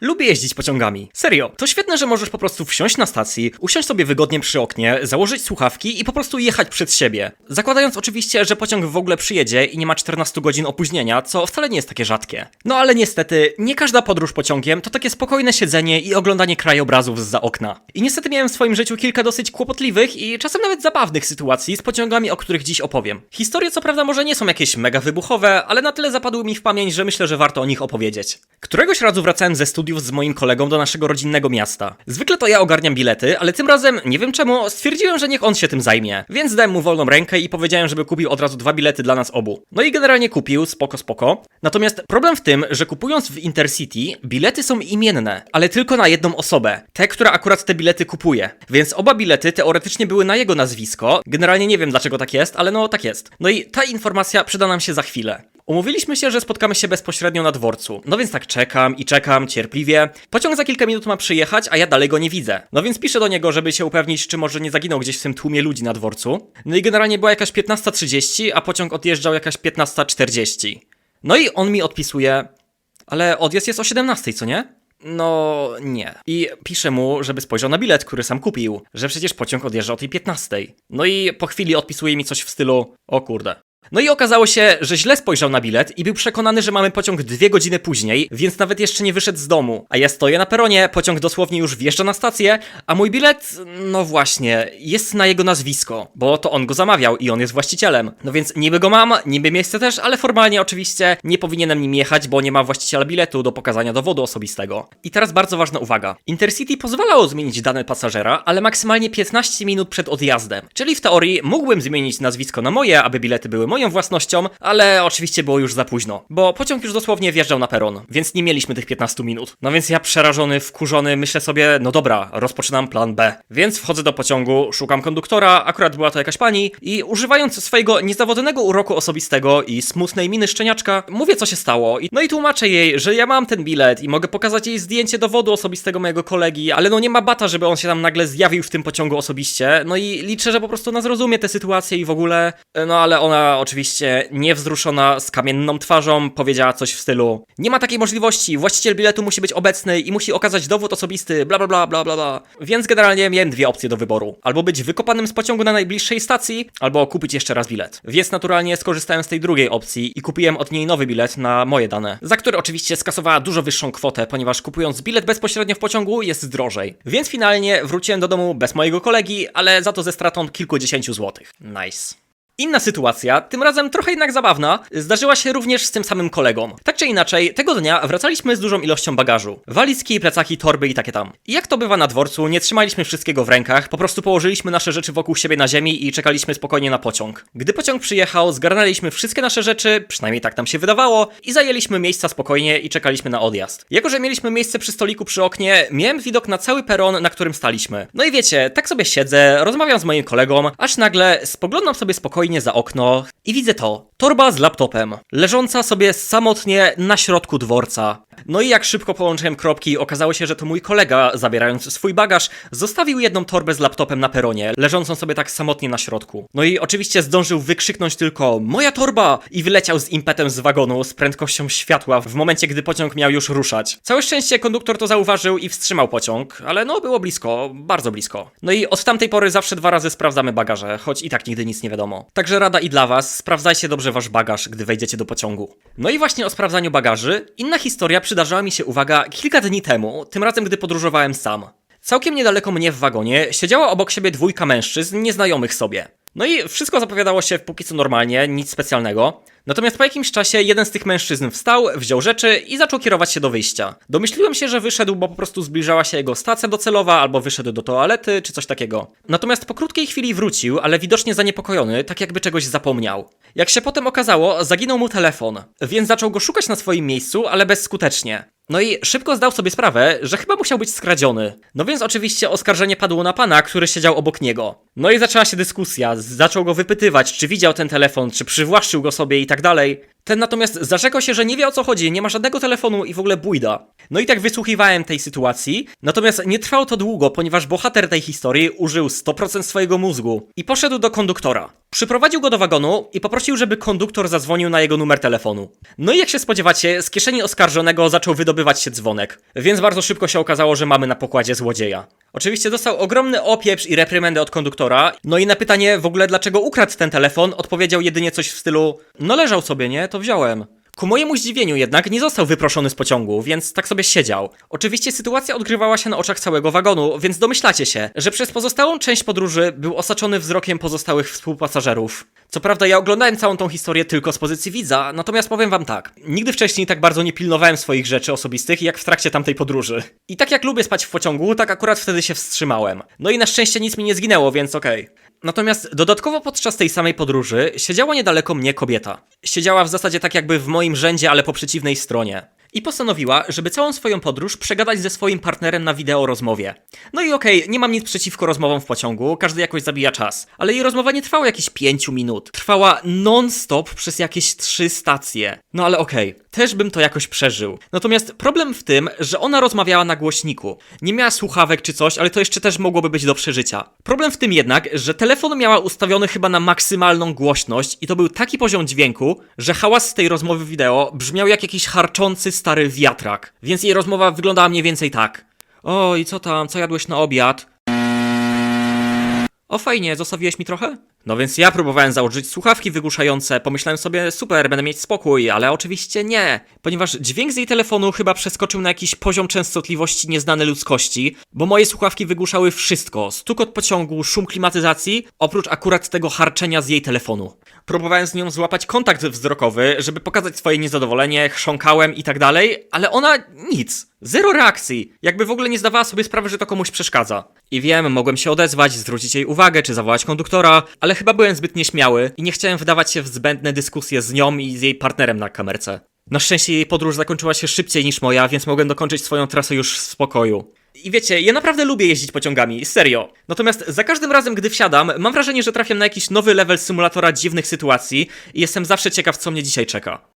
Lubię jeździć pociągami. Serio, to świetne, że możesz po prostu wsiąść na stacji, usiąść sobie wygodnie przy oknie, założyć słuchawki i po prostu jechać przed siebie. Zakładając oczywiście, że pociąg w ogóle przyjedzie i nie ma 14 godzin opóźnienia, co wcale nie jest takie rzadkie. No ale niestety, nie każda podróż pociągiem to takie spokojne siedzenie i oglądanie krajobrazów z za okna. I niestety miałem w swoim życiu kilka dosyć kłopotliwych i czasem nawet zabawnych sytuacji z pociągami, o których dziś opowiem. Historie co prawda może nie są jakieś mega wybuchowe, ale na tyle zapadły mi w pamięć, że myślę, że warto o nich opowiedzieć. Któregoś razu wracałem ze studiów z moim kolegą do naszego rodzinnego miasta. Zwykle to ja ogarniam bilety, ale tym razem, nie wiem czemu, stwierdziłem, że niech on się tym zajmie. Więc dałem mu wolną rękę i powiedziałem, żeby kupił od razu dwa bilety dla nas obu. No i generalnie kupił, spoko, spoko. Natomiast problem w tym, że kupując w Intercity, bilety są imienne, ale tylko na jedną osobę. Tę, która akurat te bilety kupuje. Więc oba bilety teoretycznie były na jego nazwisko. Generalnie nie wiem dlaczego tak jest, ale no tak jest. No i ta informacja przyda nam się za chwilę. Umówiliśmy się, że spotkamy się bezpośrednio na dworcu. No więc tak czekam i czekam cierpliwie. Pociąg za kilka minut ma przyjechać, a ja dalej go nie widzę. No więc piszę do niego, żeby się upewnić, czy może nie zaginął gdzieś w tym tłumie ludzi na dworcu. No i generalnie była jakaś 15.30, a pociąg odjeżdżał jakaś 15.40. No i on mi odpisuje, ale odjazd jest o 17, co nie? No nie. I piszę mu, żeby spojrzał na bilet, który sam kupił, że przecież pociąg odjeżdża o tej 15. No i po chwili odpisuje mi coś w stylu: O kurde. No i okazało się, że źle spojrzał na bilet i był przekonany, że mamy pociąg dwie godziny później, więc nawet jeszcze nie wyszedł z domu. A ja stoję na peronie, pociąg dosłownie już wjeżdża na stację, a mój bilet, no właśnie, jest na jego nazwisko, bo to on go zamawiał i on jest właścicielem. No więc niby go mam, niby miejsce też, ale formalnie oczywiście nie powinienem nim jechać, bo nie ma właściciela biletu do pokazania dowodu osobistego. I teraz bardzo ważna uwaga. Intercity pozwalało zmienić dane pasażera, ale maksymalnie 15 minut przed odjazdem. Czyli w teorii mógłbym zmienić nazwisko na moje, aby bilety były moją własnością, ale oczywiście było już za późno, bo pociąg już dosłownie wjeżdżał na peron, więc nie mieliśmy tych 15 minut. No więc ja przerażony, wkurzony, myślę sobie, no dobra, rozpoczynam plan B. Więc wchodzę do pociągu, szukam konduktora, akurat była to jakaś pani i używając swojego niezawodnego uroku osobistego i smutnej miny szczeniaczka, mówię co się stało. I, no i tłumaczę jej, że ja mam ten bilet i mogę pokazać jej zdjęcie dowodu osobistego mojego kolegi, ale no nie ma bata, żeby on się tam nagle zjawił w tym pociągu osobiście. No i liczę, że po prostu ona zrozumie tę sytuację i w ogóle. No ale ona oczywiście niewzruszona, z kamienną twarzą, powiedziała coś w stylu: Nie ma takiej możliwości, właściciel biletu musi być obecny i musi okazać dowód osobisty, bla bla bla bla bla. Więc generalnie miałem dwie opcje do wyboru: albo być wykopanym z pociągu na najbliższej stacji, albo kupić jeszcze raz bilet. Więc naturalnie skorzystałem z tej drugiej opcji i kupiłem od niej nowy bilet na moje dane, za który oczywiście skasowała dużo wyższą kwotę, ponieważ kupując bilet bezpośrednio w pociągu jest drożej. Więc finalnie wróciłem do domu bez mojego kolegi, ale za to ze stratą kilkudziesięciu złotych. Nice. Inna sytuacja, tym razem trochę jednak zabawna, zdarzyła się również z tym samym kolegą. Tak czy inaczej, tego dnia wracaliśmy z dużą ilością bagażu. Walizki, plecaki, torby i takie tam. I jak to bywa na dworcu, nie trzymaliśmy wszystkiego w rękach, po prostu położyliśmy nasze rzeczy wokół siebie na ziemi i czekaliśmy spokojnie na pociąg. Gdy pociąg przyjechał, zgarnęliśmy wszystkie nasze rzeczy, przynajmniej tak nam się wydawało, i zajęliśmy miejsca spokojnie i czekaliśmy na odjazd. Jako, że mieliśmy miejsce przy stoliku przy oknie, miałem widok na cały peron, na którym staliśmy. No i wiecie, tak sobie siedzę, rozmawiam z moim kolegą, aż nagle spoglądam sobie spokojnie za okno i widzę to. Torba z laptopem, leżąca sobie samotnie na środku dworca. No i jak szybko połączyłem kropki, okazało się, że to mój kolega, zabierając swój bagaż, zostawił jedną torbę z laptopem na peronie, leżącą sobie tak samotnie na środku. No i oczywiście zdążył wykrzyknąć tylko moja torba i wyleciał z impetem z wagonu z prędkością światła w momencie, gdy pociąg miał już ruszać. Całe szczęście konduktor to zauważył i wstrzymał pociąg, ale no było blisko, bardzo blisko. No i od tamtej pory zawsze dwa razy sprawdzamy bagaże, choć i tak nigdy nic nie wiadomo. Także rada i dla was, sprawdzajcie dobrze wasz bagaż, gdy wejdziecie do pociągu. No i właśnie o sprawdzaniu bagaży, inna historia przydarzyła mi się, uwaga, kilka dni temu, tym razem gdy podróżowałem sam. Całkiem niedaleko mnie w wagonie siedziała obok siebie dwójka mężczyzn nieznajomych sobie. No i wszystko zapowiadało się póki co normalnie, nic specjalnego. Natomiast po jakimś czasie jeden z tych mężczyzn wstał, wziął rzeczy i zaczął kierować się do wyjścia. Domyśliłem się, że wyszedł, bo po prostu zbliżała się jego stacja docelowa, albo wyszedł do toalety, czy coś takiego. Natomiast po krótkiej chwili wrócił, ale widocznie zaniepokojony, tak jakby czegoś zapomniał. Jak się potem okazało, zaginął mu telefon, więc zaczął go szukać na swoim miejscu, ale bezskutecznie. No i szybko zdał sobie sprawę, że chyba musiał być skradziony. No więc oczywiście oskarżenie padło na pana, który siedział obok niego. No i zaczęła się dyskusja, zaczął go wypytywać, czy widział ten telefon, czy przywłaszczył go sobie i tak dalej. Ten natomiast zarzekał się, że nie wie o co chodzi, nie ma żadnego telefonu i w ogóle bójda. No i tak wysłuchiwałem tej sytuacji, natomiast nie trwało to długo, ponieważ bohater tej historii użył 100% swojego mózgu i poszedł do konduktora. Przyprowadził go do wagonu i poprosił, żeby konduktor zadzwonił na jego numer telefonu. No i jak się spodziewacie, z kieszeni oskarżonego zaczął wydobywać się dzwonek, więc bardzo szybko się okazało, że mamy na pokładzie złodzieja. Oczywiście dostał ogromny opieprz i reprymendę od konduktora, no i na pytanie w ogóle dlaczego ukradł ten telefon, odpowiedział jedynie coś w stylu no leżał sobie, nie, to wziąłem. Ku mojemu zdziwieniu jednak nie został wyproszony z pociągu, więc tak sobie siedział. Oczywiście sytuacja odgrywała się na oczach całego wagonu, więc domyślacie się, że przez pozostałą część podróży był osaczony wzrokiem pozostałych współpasażerów. Co prawda ja oglądałem całą tą historię tylko z pozycji widza, natomiast powiem wam tak. Nigdy wcześniej tak bardzo nie pilnowałem swoich rzeczy osobistych jak w trakcie tamtej podróży. I tak jak lubię spać w pociągu, tak akurat wtedy się wstrzymałem. No i na szczęście nic mi nie zginęło, więc okej. Natomiast dodatkowo podczas tej samej podróży siedziała niedaleko mnie kobieta. Siedziała w zasadzie tak jakby w moim rzędzie, ale po przeciwnej stronie. I postanowiła, żeby całą swoją podróż przegadać ze swoim partnerem na wideo rozmowie. No i okej, nie mam nic przeciwko rozmowom w pociągu, każdy jakoś zabija czas. Ale jej rozmowa nie trwała jakieś 5 minut. Trwała non-stop przez jakieś 3 stacje. No ale okej, też bym to jakoś przeżył. Natomiast problem w tym, że ona rozmawiała na głośniku. Nie miała słuchawek czy coś, ale to jeszcze też mogłoby być do przeżycia. Problem w tym jednak, że telefon miała ustawiony chyba na maksymalną głośność i to był taki poziom dźwięku, że hałas z tej rozmowy wideo brzmiał jak jakiś harczący stary wiatrak. Więc jej rozmowa wyglądała mniej więcej tak. O, i co tam, co jadłeś na obiad? O fajnie, zostawiłeś mi trochę? No więc ja próbowałem założyć słuchawki wygłuszające, pomyślałem sobie, super, będę mieć spokój, ale oczywiście nie, ponieważ dźwięk z jej telefonu chyba przeskoczył na jakiś poziom częstotliwości nieznany ludzkości, bo moje słuchawki wygłuszały wszystko, stukot pociągu, szum klimatyzacji, oprócz akurat tego harczenia z jej telefonu. Próbowałem z nią złapać kontakt wzrokowy, żeby pokazać swoje niezadowolenie, chrząkałem i tak dalej, ale ona nic. Zero reakcji. Jakby w ogóle nie zdawała sobie sprawy, że to komuś przeszkadza. I wiem, mogłem się odezwać, zwrócić jej uwagę, czy zawołać konduktora, ale chyba byłem zbyt nieśmiały i nie chciałem wdawać się w zbędne dyskusje z nią i z jej partnerem na kamerce. Na szczęście jej podróż zakończyła się szybciej niż moja, więc mogłem dokończyć swoją trasę już w spokoju. I wiecie, ja naprawdę lubię jeździć pociągami, serio. Natomiast za każdym razem, gdy wsiadam, mam wrażenie, że trafiam na jakiś nowy level symulatora dziwnych sytuacji i jestem zawsze ciekaw, co mnie dzisiaj czeka.